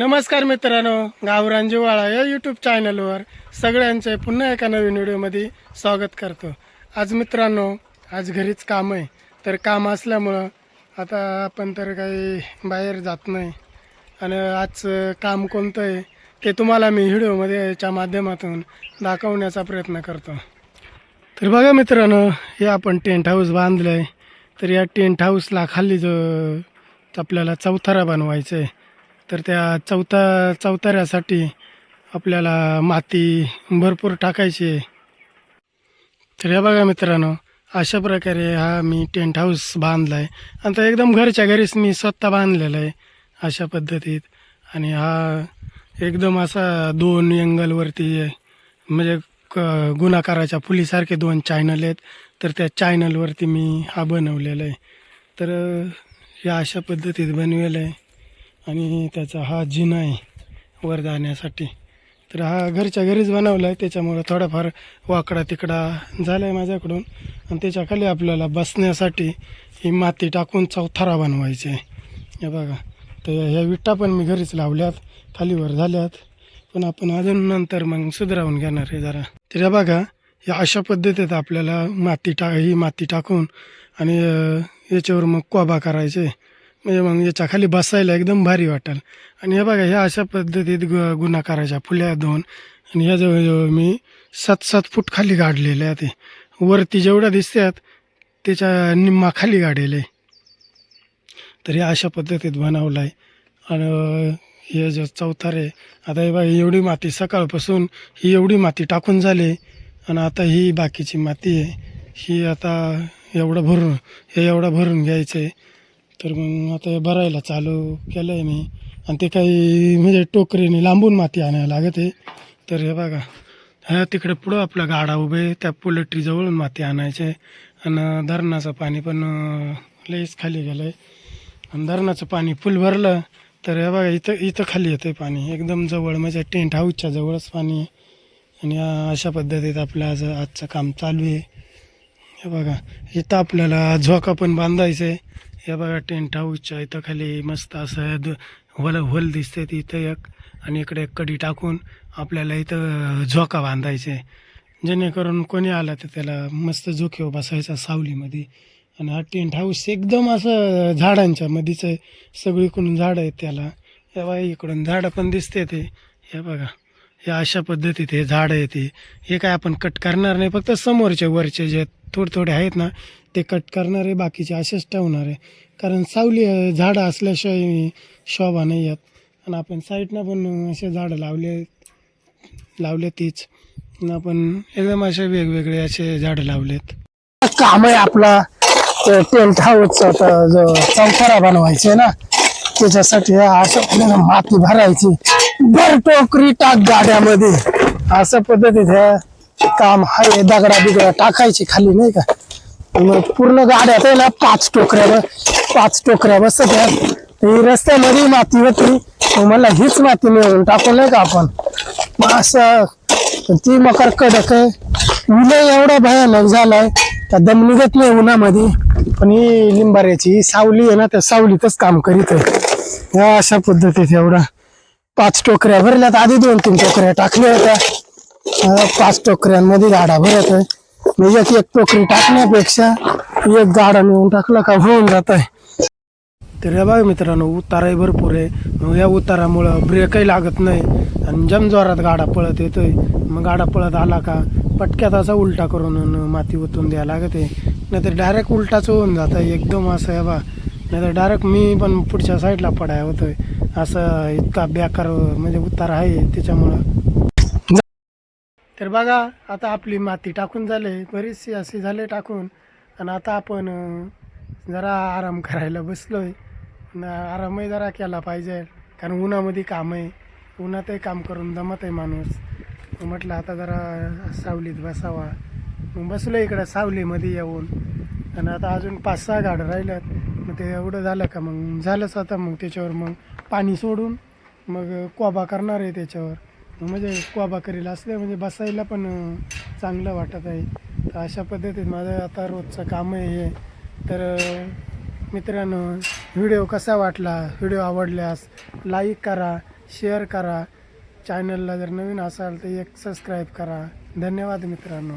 नमस्कार मित्रांनो गावरान जिवाळा या यूट्यूब चॅनलवर सगळ्यांचे पुन्हा एका नवीन व्हिडिओमध्ये स्वागत करतो. आज मित्रांनो आज घरीच काम आहे. तर काम असल्यामुळं आता आपण तर काही बाहेर जात नाही. आणि आज काम कोणतं आहे ते तुम्हाला मी व्हिडिओमध्ये याच्या माध्यमातून दाखवण्याचा प्रयत्न करतो. तर बघा मित्रांनो हे आपण टेंट हाऊस बांधलं आहे तर या टेंट हाऊसला खाली जो आपल्याला चौथारा बनवायचं आहे तर त्या चौथा चौताऱ्यासाठी आपल्याला माती भरपूर टाकायची आहे. तर हे बघा मित्रांनो अशा प्रकारे हा मी टेंट हाऊस बांधला आहे आणि तो एकदम घरच्या घरीच मी स्वतः बांधलेला आहे अशा पद्धतीत. आणि हा एकदम असा दोन एंगलवरती म्हणजे क गुणाकाराच्या फुलीसारखे दोन चॅनल आहेत. तर त्या चॅनलवरती मी हा बनवलेला आहे. तर या अशा पद्धतीत बनवेलं आहे. आणि त्याचा हा जिना आहे वर जाण्यासाठी. तर हा घरच्या घरीच बनवला आहे त्याच्यामुळं थोडाफार वाकडा तिकडा झाला आहे माझ्याकडून. आणि त्याच्याखाली आपल्याला बसण्यासाठी ही माती टाकून चौथारा बनवायची आहे. हे बघा तर ह्या विटा पण मी घरीच लावल्यात खालीवर झाल्यात. पण आपण अजून नंतर मग सुधारावून घेणार आहे जरा. तर बघा या अशा पद्धतीत आपल्याला माती टा ही माती टाकून आणि याच्यावर मग कोबा करायचे. म्हणजे मग याच्या खाली बसायला एकदम भारी वाटेल. आणि हे बघा ह्या अशा पद्धतीत गु गुणाकाराच्या फुल्या दोन. आणि ह्या जवळजवळ मी सात सात फूट खाली गाडलेले आहे ते. वरती जेवढ्या दिसतात त्याच्या निम्मा खाली गाडलेले आहे. तर हे अशा पद्धतीत बनवलं आहे आणि हे जे चौथारे आता हे बघा एवढी माती सकाळपासून ही एवढी माती टाकून झाली आणि आता ही बाकीची माती आहे. ही आता एवढं भरून हे एवढं भरून घ्यायचं आहे तर मग आता भरायला चालू केलं आहे मी. आणि ते काही म्हणजे टोकरीने लांबून माती आणायला लागत आहे. तर हे बघा ह्या तिकडे पुढं आपला गाडा उभे आहे. त्या पोल्ट्रीजवळून माती आणायचे आणि धरणाचं पाणी पण लईच खाली गेलं आहे आणि धरणाचं पाणी फुल भरलं तर हे बघा इथं इथं खाली येतं आहे पाणी. एकदम जवळ म्हणजे टेंट हाऊसच्या जवळच पाणी आहे. आणि अशा पद्धतीत आपलं आज आजचं काम चालू आहे. हे बघा इथं आपल्याला झोका पण बांधायचं आहे. हे बघा टेंट हाऊसच्या इथं खाली मस्त असं द होल होल दिसते इथं एक आणि इकडे एक कडी टाकून आपल्याला इथं झोका बांधायचे. जेणेकरून कोणी आला तर त्याला मस्त झोक्यावर बसायचा सावलीमध्ये. आणि हा टेंट हाऊस एकदम असं झाडांच्या मध्येच आहे. सगळीकडून झाडं आहेत त्याला. हे बघा इकडून झाडं पण दिसते ते. हे बघा हे अशा पद्धतीत हे झाडं येते हे काय आपण कट करणार नाही. फक्त समोरचे वरचे जे थोडे थोडे आहेत ना ते कट करणार आहे बाकीचे असेच ठेवणार. आहे कारण सावली झाडं असल्याशिवाय शोभा नाही येत. आणि आपण साईडनं पण असे झाडं लावले लावले तीच. आपण एकदम असे वेगवेगळे असे झाडं लावलेत. काम आहे आपला. टेंट हाऊस जो चौथारा बनवायचे ना त्याच्यासाठी असं आपल्याला माती भरायची. भर टोकरी टाक गाड्यामध्ये. असं पद्धतीत काम आहे दगडा बिगडा टाकायची खाली नाही का? मग पूर्ण गाड्यात आहे ना पाच टोकऱ्या पाच टोकऱ्या बसत ही रस्त्यामध्ये माती होती. मला हीच माती मिळून टाकू नाही का आपण. मग असं ती मकर कडक आहे. उन्हा एवढा भयानक झालाय त्या दम निघत नाही उन्हामध्ये. पण ही लिंबाऱ्याची ही सावली आहे ना त्या सावलीतच काम करीत आहे. अशा पद्धतीत एवढा. पाच टोकऱ्या भरल्यात. आधी दोन तीन टोकऱ्या टाकल्या होत्या. पाच टोकऱ्यांमध्ये झाडा भरत आहे. म्हणजे एक एक टोकरी टाकण्यापेक्षा एक गाडा नेऊन टाकला का होऊन जात आहे तर या बघा मित्रांनो उताराही भरपूर आहे. मग या उतारामुळं ब्रेकही लागत नाही आणि जमजोरात गाडा पळत येतोय. मग गाडा पळत आला का पटक्यात असा उलटा करून माती ओतून द्यायला लागते. नाहीतर डायरेक्ट उलटाच होऊन जात आहे एकदम असं आहे बा. नाहीतर डायरेक्ट मी पण पुढच्या साईडला पडाय होतोय. असं इतका बेकार म्हणजे उतार आहे त्याच्यामुळं. तर बघा आता आपली माती टाकून झाले बरीचशी अशी झाले टाकून. आणि आता आपण जरा आराम करायला बसलो आहे आरामही जरा केला पाहिजे कारण उन्हामध्ये काम आहे. उन्हातही काम करून जमत आहे माणूस. म्हटलं आता जरा सावलीत बसावा. मग बसलो इकडं सावलीमध्ये येऊन. आणि आता अजून पाच सहा गाडं राहिल्यात. मग ते एवढं झालं का मग? झालंच आता मग त्याच्यावर मग पाणी सोडून. मग कोबा करणार आहे त्याच्यावर. म्हणजे क्वाबा करेल असले म्हणजे बसायला पण चांगलं वाटत आहे. तर अशा पद्धतीत माझं आता रोजचं काम आहे हे. तर मित्रांनो व्हिडिओ कसा वाटला? व्हिडिओ आवडल्यास लाईक करा शेअर करा. चॅनलला जर नवीन असाल तर एक सबस्क्राईब करा. धन्यवाद मित्रांनो.